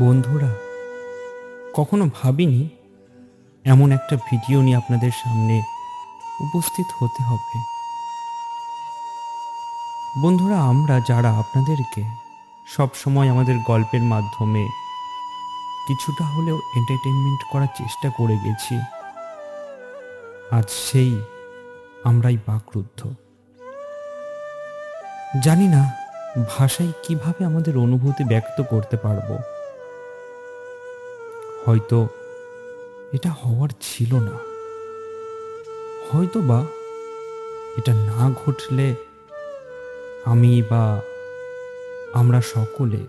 বন্ধুরা, কখনো ভাবিনি এমন একটা ভিডিও নিয়ে আপনাদের সামনে উপস্থিত হতে হবে। বন্ধুরা, আমরা যারা আপনাদেরকে সব সময় আমাদের গল্পের মাধ্যমে কিছুটা হলেও এন্টারটেনমেন্ট করার চেষ্টা করে গেছি, আজ সেই আমরাই বাকরুদ্ধ। জানি না, ভাষায় কীভাবে আমাদের অনুভূতি ব্যক্ত করতে পারব। হয়তো এটা হওয়ার ছিল না। হয়তো বা এটা না ঘটলে আমি বা আমরা সকলে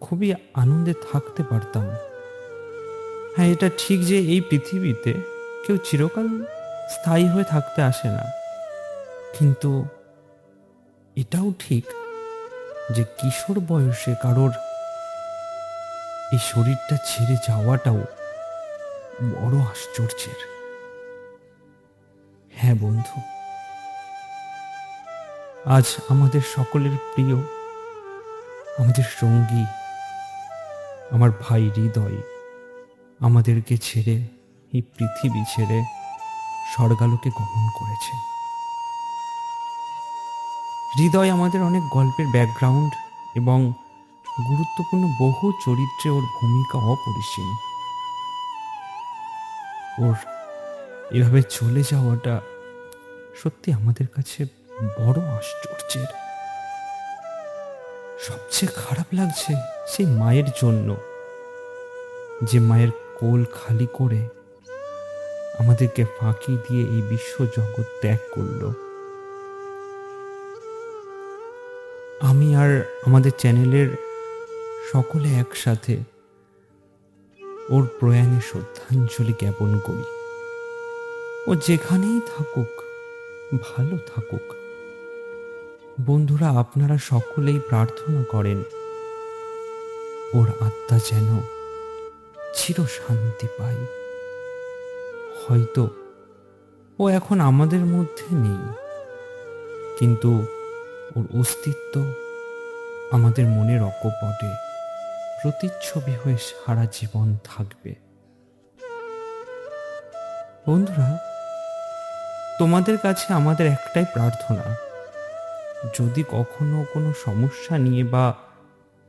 খুবই আনন্দে থাকতে পারতাম। হ্যাঁ এটা ঠিক যে এই পৃথিবীতে কেউ চিরকাল স্থায়ী হয়ে থাকতে আসে না। কিন্তু এটাও ঠিক যে কিশোর বয়সে কারোর এই শরীরটা ছেড়ে যাওয়াটাও বড় আশ্চর্যের। হ্যাঁ বন্ধু, আজ আমাদের সকলের প্রিয়, আমাদের সঙ্গী, আমার ভাই হৃদয় আমাদেরকে ছেড়ে এই পৃথিবী ছেড়ে স্বর্গালোকে গমন করেছে। হৃদয় আমাদের অনেক গল্পের ব্যাকগ্রাউন্ড এবং গুরুত্বপূর্ণ বহু চরিত্রে ওর ভূমিকা অপরিসীম ওর এভাবে চলে যাওয়াটা সত্যি আমাদের কাছে বড় আশ্চর্যের। সবচেয়ে খারাপ লাগছে সেই মায়ের জন্য। যে মায়ের কোল খালি করে আমাদেরকে ফাঁকি দিয়ে এই বিশ্ব জগৎ ত্যাগ করল। আমি আর আমাদের চ্যানেলের সকলে একসাথে ওর প্রয়াণে শ্রদ্ধাঞ্জলি জ্ঞাপন করি। ও যেখানেই থাকুক, ভালো থাকুক। বন্ধুরা, আপনারা সকলেই প্রার্থনা করেন, ওর আত্মা যেন চির শান্তি পায়। হয়তো ও এখন আমাদের মধ্যে নেই, কিন্তু ওর অস্তিত্ব আমাদের মনের অকপটে। প্রতিচ্ছবি হয়ে সারা জীবন থাকবে। বন্ধুরা, তোমাদের কাছে আমাদের একটাই প্রার্থনা। যদি কখনো কোনো সমস্যা নিয়ে বা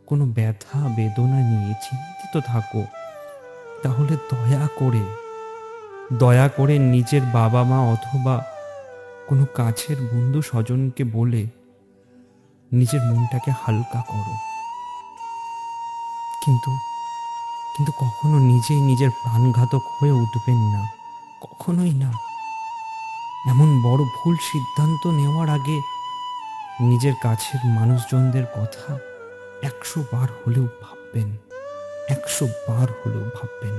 কোনো ব্যথা, বেদনা নিয়ে চিন্তিত থাকো, তাহলে দয়া করে দয়া করে নিজের বাবা মা অথবা কোনো কাছের বন্ধু স্বজনকে বলে নিজের মনটাকে হালকা করো। কিন্তু কিন্তু কখনো নিজেই নিজের প্রাণঘাতক হয়ে উঠবেন না, কখনোই না। এমন বড় ভুল সিদ্ধান্ত নেওয়ার আগে নিজের কাছের মানুষজনদের কথা একশো বার হলেও ভাববেন, একশো বার হলেও ভাববেন।